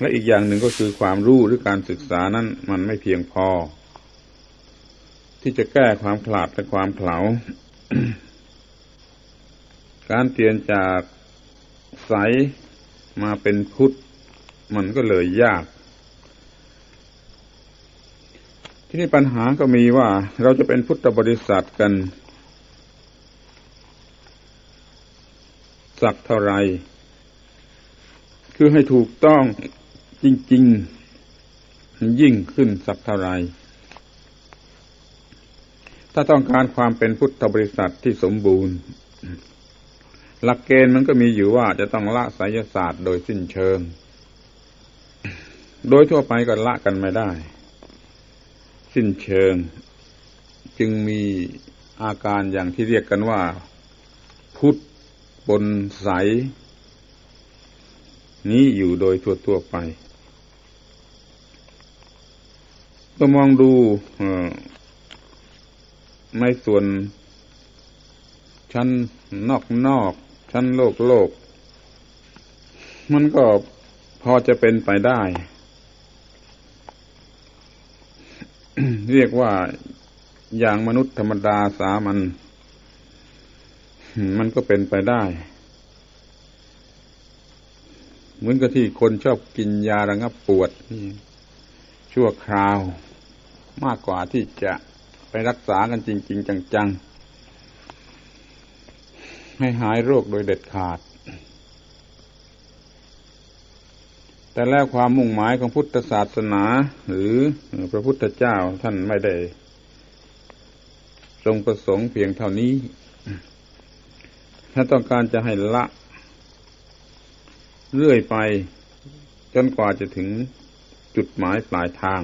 และอีกอย่างหนึ่งก็คือความรู้หรือการศึกษานั้นมันไม่เพียงพอ ที่จะแก้ความขลาดและความเขลาการเปลี่ยนจากใสมาเป็นพุทธมันก็เลยยาก ที่นี่ปัญหาก็มีว่าเราจะเป็นพุทธบริษัทกัน สักเท่าไรคือให้ถูกต้อง จริง ๆ ยิ่งขึ้นสักเท่าไรถ้าต้องการความเป็นพุทธบริษัทที่สมบูรณ์ หลักเกณฑ์มันก็มีอยู่ว่าจะต้องละไสยศาสตร์โดยสิ้นเชิง โดยทั่วไปก็ละกันไม่ได้ สิ้นเชิง จึงมีอาการอย่างที่เรียกกันว่า พุทธบนใสนี้อยู่โดยทั่วๆไป ก็มองดูในส่วน ชั้นนอกนอก ชั้นโลกโลก มันก็พอจะเป็นไปได้ เรียกว่าอย่างมนุษย์ธรรมดาสามัญมันก็เป็นไปได้ เหมือนกับที่คนชอบกินยาระงับปวดชั่วคราว มากกว่าที่จะไปรักษากันจริง ๆ จัง ๆ ให้หายโรคโดยเด็ดขาด แต่แล้วความมุ่งหมายของพุทธศาสนา หรือพระพุทธเจ้าท่านไม่ได้ ทรงประสงค์เพียงเท่านี้ถ้าต้องการจะให้ละ เรื่อยไป จนกว่าจะถึงจุดหมายปลายทาง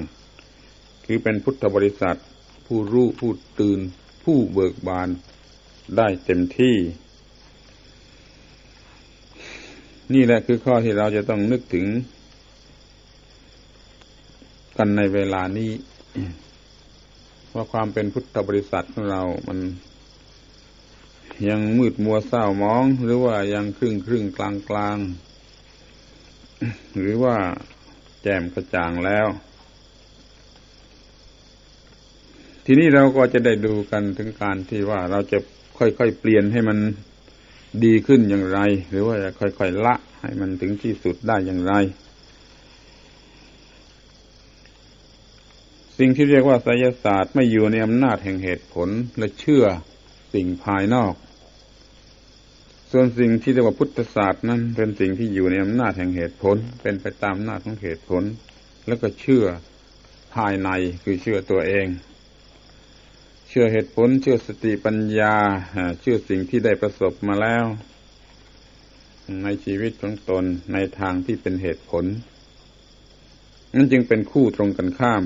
คือเป็นพุทธบริษัท ผู้รู้ผู้ตื่น ผู้เบิกบานได้เต็มที่ นี่แหละคือข้อที่เราจะต้องนึกถึง กันในเวลานี้ว่าความเป็นพุทธบริษัทของเรา มันยังมืดมัวเศร้ามอง หรือว่ายังครึ่งครึ่งกลางกลาง หรือว่าแจ่มกระจ่างแล้ว ทีนี้เราก็จะได้ดูกันถึงการที่ว่าเราจะค่อยๆเปลี่ยนให้มันดีขึ้นอย่างไร หรือว่าจะค่อยๆละให้มันถึงที่สุดได้อย่างไร สิ่งที่เรียกว่าไสยศาสตร์ไม่อยู่ในอำนาจแห่งเหตุผลและเชื่อสิ่งภายนอก ส่วนสิ่งที่เรียกว่าพุทธศาสตร์นั้นเป็นสิ่งที่อยู่ในอำนาจแห่งเหตุผล เป็นไปตามอำนาจของเหตุผล แล้วก็เชื่อภายในคือเชื่อตัวเอง ชื่อเหตุผล เชื่อสติปัญญาเชื่อสิ่งที่ได้ประสบมาแล้ว ในชีวิตของตนในทางที่เป็นเหตุผล นั่นจึงเป็นคู่ตรงกันข้าม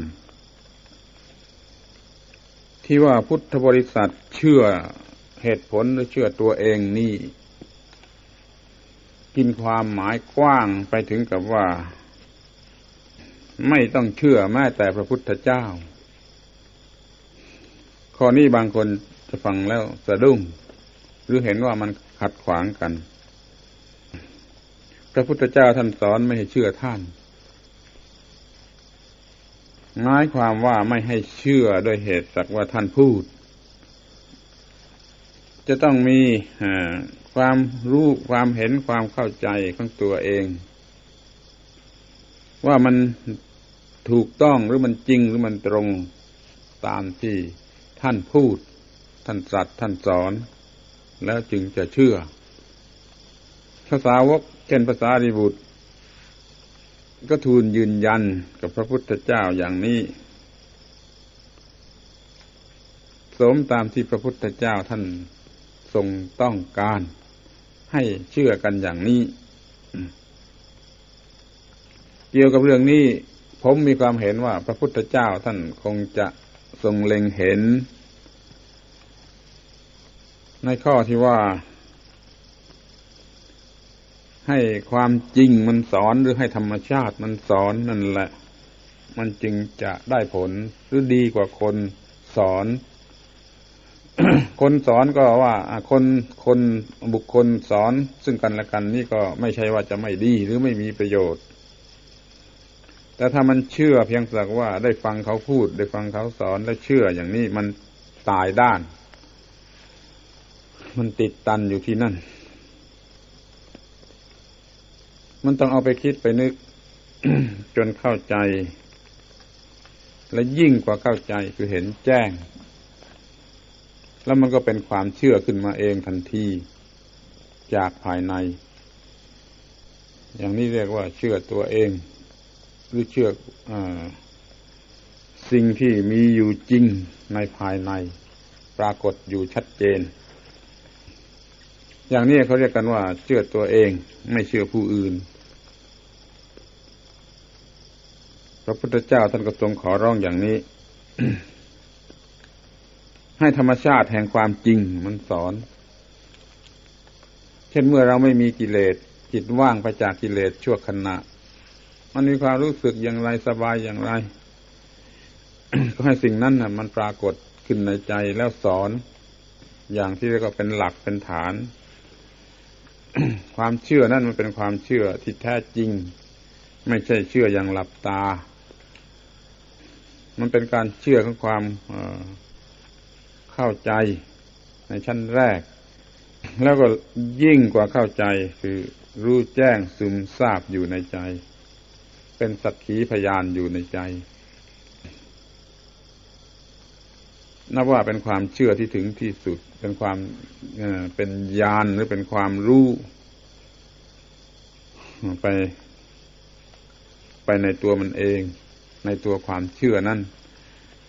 ที่ว่าพุทธบริษัทเชื่อเหตุผลหรือเชื่อตัวเองนี่ กินความหมายกว้างไปถึงกับว่า ไม่ต้องเชื่อแม้แต่พระพุทธเจ้า ข้อนี้บางคนจะฟังแล้วสะดุ้ง หรือเห็นว่ามันขัดขวางกัน พระพุทธเจ้าท่านสอนไม่ให้เชื่อท่านหมายความว่าไม่ให้เชื่อด้วยเหตุสักว่าท่านพูด จะต้องมีความรู้ความเห็นความเข้าใจของตัวเอง ว่ามันถูกต้องหรือมันจริงหรือมันตรงตามที่ ท่านพูด ท่านสัตว์ท่านสอน แล้วจึงจะเชื่อภาษาวกเช่นภาษาริบุตร ก็ทูลยืนยันกับพระพุทธเจ้าอย่างนี้สมตามที่พระพุทธเจ้าท่านทรงต้องการให้เชื่อกันอย่างนี้ เกี่ยวกับเรื่องนี้ ผมมีความเห็นว่าพระพุทธเจ้าท่านคงจะ ทรงเล็งเห็น ในข้อที่ว่า ให้ความจริงมันสอนหรือให้ธรรมชาติมันสอนนั่นแหละ มันจึงจะได้ผลหรือดีกว่าคนสอน คนสอนก็ว่าคนคนบุคคลสอนซึ่งกันและกันนี่ก็ไม่ใช่ว่าจะไม่ดีหรือไม่มีประโยชน์ แต่ถ้ามันเชื่อเพียงสักว่าได้ฟังเขาพูด ได้ฟังเขาสอนและเชื่ออย่างนี้มันตายด้าน มันติดตันอยู่ที่นั่น มันต้องเอาไปคิดไปนึก จนเข้าใจ และยิ่งกว่าเข้าใจคือเห็นแจ้ง แล้วมันก็เป็นความเชื่อขึ้นมาเองทันทีจากภายใน อย่างนี้เรียกว่าเชื่อตัวเอง หรือเชื่ออสิ่งที่มีอยู่จริงในภายในปรากฏอยู่ชัดเจน อย่างนี้เขาเรียกกันว่า เชื่อตัวเองไม่เชื่อผู้อื่น พระพุทธเจ้าท่านก็ทรงขอร้องอย่างนี้ ให้ธรรมชาติแห่งความจริงมันสอน เช่นเมื่อเราไม่มีกิเลสจิตว่างไปจากกิเลสชั่วขณะ มันมีความรู้สึกอย่างไรสบายอย่างไร ก็ให้สิ่งนั้นนะมันปรากฏขึ้นในใจแล้วสอน อย่างที่เรียกว่าเป็นหลักเป็นฐาน ความเชื่อนั่นมันเป็นความเชื่อที่แท้จริง ไม่ใช่เชื่ออย่างหลับตา มันเป็นการเชื่อของความเข้าใจในชั้นแรก แล้วก็ยิ่งกว่าเข้าใจคือรู้แจ้งซึมซาบอยู่ในใจ เป็นสักขีพยานอยู่ในใจ นับว่าเป็นความเชื่อที่ถึงที่สุด เป็นความเป็นญาณหรือเป็นความรู้ ไป ไปในตัวมันเอง ในตัวความเชื่อนั่น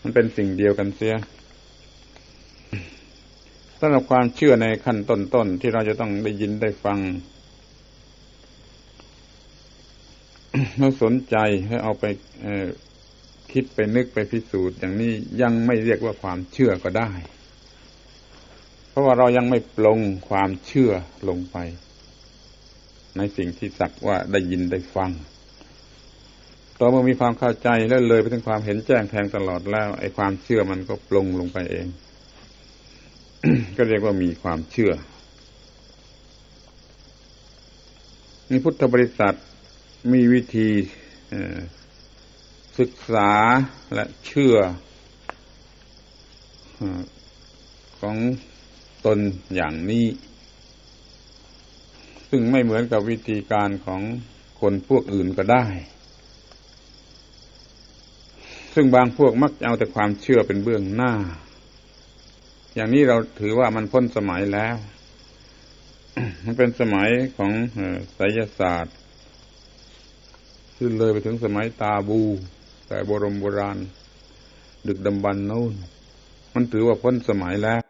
มันเป็นสิ่งเดียวกันเสียสำหรับความเชื่อในขั้นต้นๆที่เราจะต้องได้ยินได้ฟัง เราสนใจให้เอาไปคิดไปนึกไปพิสูจน์ อย่างนี้ยังไม่เรียกว่าความเชื่อก็ได้ เพราะว่าเรายังไม่ปลงความเชื่อลงไป ในสิ่งที่สักว่าได้ยินได้ฟังต่อเมื่อมีความเข้าใจแล้วเลยไปถึงความเห็นแจ้งแทงตลอดแล้วไอ้ความเชื่อมันก็ปลงลงไปเอง ก็เรียกว่ามีความเชื่อมีพุทธบริษัท มีวิธีศึกษาและเชื่อของตนอย่างนี้ ซึ่งไม่เหมือนกับวิธีการของคนพวกอื่นก็ได้ ซึ่งบางพวกมักเอาแต่ความเชื่อเป็นเบื้องหน้า อย่างนี้เราถือว่ามันพ้นสมัยแล้ว มันเป็นสมัยของไสยศาสตร์ ขึ้นเลยไปถึงสมัยตาบู แต่บรมโบราณ ดึกดำบรรนนู้น มันถือว่าพ้นสมัยแล้ว